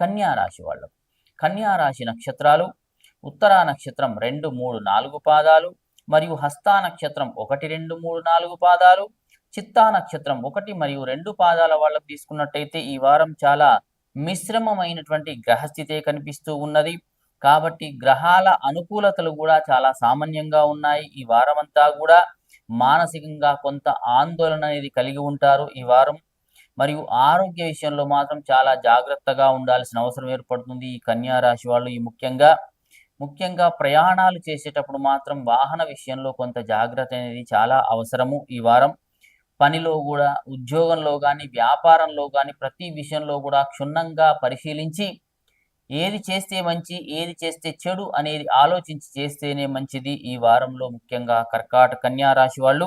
కన్యా రాశి వాళ్ళకు కన్యా రాశి నక్షత్రాలు ఉత్తరా నక్షత్రం రెండు మూడు నాలుగు పాదాలు మరియు హస్తా నక్షత్రం ఒకటి రెండు మూడు నాలుగు పాదాలు చిత్తా నక్షత్రం ఒకటి మరియు రెండు పాదాల వాళ్ళకు తీసుకున్నట్టయితే ఈ వారం చాలా మిశ్రమమైనటువంటి గ్రహస్థితే కనిపిస్తూ ఉన్నది. కాబట్టి గ్రహాల అనుకూలతలు కూడా చాలా సామాన్యంగా ఉన్నాయి. ఈ వారం అంతా కూడా మానసికంగా కొంత ఆందోళన అనేది కలిగి ఉంటారు ఈ వారం. మరియు ఆరోగ్య విషయంలో మాత్రం చాలా జాగ్రత్తగా ఉండాల్సిన అవసరం ఏర్పడుతుంది. ఈ కన్యా రాశి వాళ్ళు ఈ ముఖ్యంగా ముఖ్యంగా ప్రయాణాలు చేసేటప్పుడు మాత్రం వాహన విషయంలో కొంత జాగ్రత్త అనేది చాలా అవసరము ఈ వారం. పనిలో కూడా ఉద్యోగంలో కానీ వ్యాపారంలో కానీ ప్రతి విషయంలో కూడా క్షుణ్ణంగా పరిశీలించి ఏది చేస్తే మంచి ఏది చేస్తే చెడు అనేది ఆలోచించి చేస్తేనే మంచిది ఈ వారంలో ముఖ్యంగా కర్కాట కన్యా రాశి వాళ్ళు.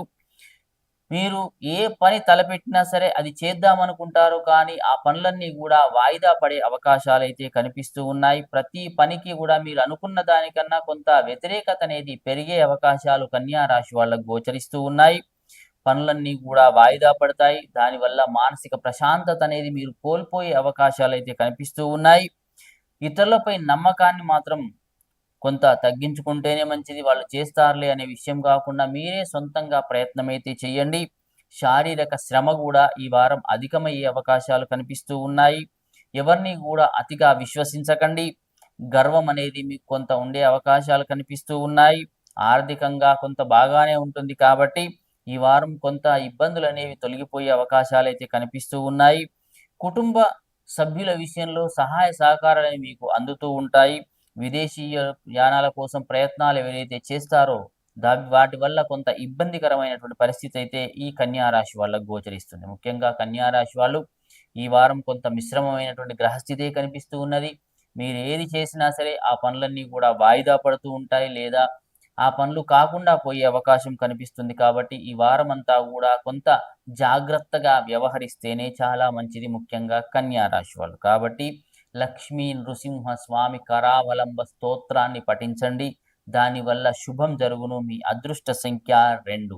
మీరు ఏ పని తలపెట్టినా సరే అది చేద్దామనుకుంటారు కానీ ఆ పనులన్నీ కూడా వాయిదా పడే అవకాశాలు అయితే కనిపిస్తూ ఉన్నాయి. ప్రతి పనికి కూడా మీరు అనుకున్న దానికన్నా కొంత వ్యతిరేకత అనేది పెరిగే అవకాశాలు కన్యా రాశి వాళ్ళకు గోచరిస్తూ ఉన్నాయి. పనులన్నీ కూడా వాయిదా పడతాయి. దానివల్ల మానసిక ప్రశాంతత అనేది మీరు కోల్పోయే అవకాశాలు అయితే కనిపిస్తూ ఉన్నాయి. ఇతరులపై నమ్మకాన్ని మాత్రం కొంత తగ్గించుకుంటేనే మంచిది వాళ్ళు చేస్తారులే అనే విషయం కాకుండా మీరే సొంతంగా ప్రయత్నం అయితే చేయండి శారీరక శ్రమ కూడా ఈ వారం అధికమయ్యే అవకాశాలు కనిపిస్తూ ఉన్నాయి. ఎవరిని కూడా అతిగా విశ్వసించకండి. గర్వం అనేది మీకు కొంత ఉండే అవకాశాలు కనిపిస్తూ ఉన్నాయి. ఆర్థికంగా కొంత బాగానే ఉంటుంది కాబట్టి ఈ వారం కొంత ఇబ్బందులు అనేవి తొలగిపోయే అవకాశాలు అయితే కనిపిస్తూ ఉన్నాయి. కుటుంబ సభ్యుల విషయంలో సహాయ సహకారాలు మీకు అందుతూ ఉంటాయి. విదేశీయ యానాల కోసం ప్రయత్నాలు ఎవరైతే చేస్తారో దా వాటి వల్ల కొంత ఇబ్బందికరమైనటువంటి పరిస్థితి అయితే ఈ కన్యా రాశి వాళ్ళకు గోచరిస్తుంది. ముఖ్యంగా కన్యారాశి వాళ్ళు ఈ వారం కొంత మిశ్రమమైనటువంటి గ్రహస్థితే కనిపిస్తూ ఉన్నది. మీరు ఏది చేసినా సరే ఆ పనులన్నీ కూడా వాయిదా పడుతూ ఉంటాయి లేదా ఆ పనులు కాకుండా పోయే అవకాశం కనిపిస్తుంది కాబట్టి ఈ వారం అంతా కూడా కొంత జాగ్రత్తగా వ్యవహరిస్తేనే చాలా మంచిది ముఖ్యంగా కన్యా రాశి వాళ్ళు. కాబట్టి లక్ష్మీ నృసింహ స్వామి కరావలంబ స్తోత్రాన్ని పఠించండి. దానివల్ల శుభం జరుగును. మీ అదృష్ట సంఖ్య రెండు.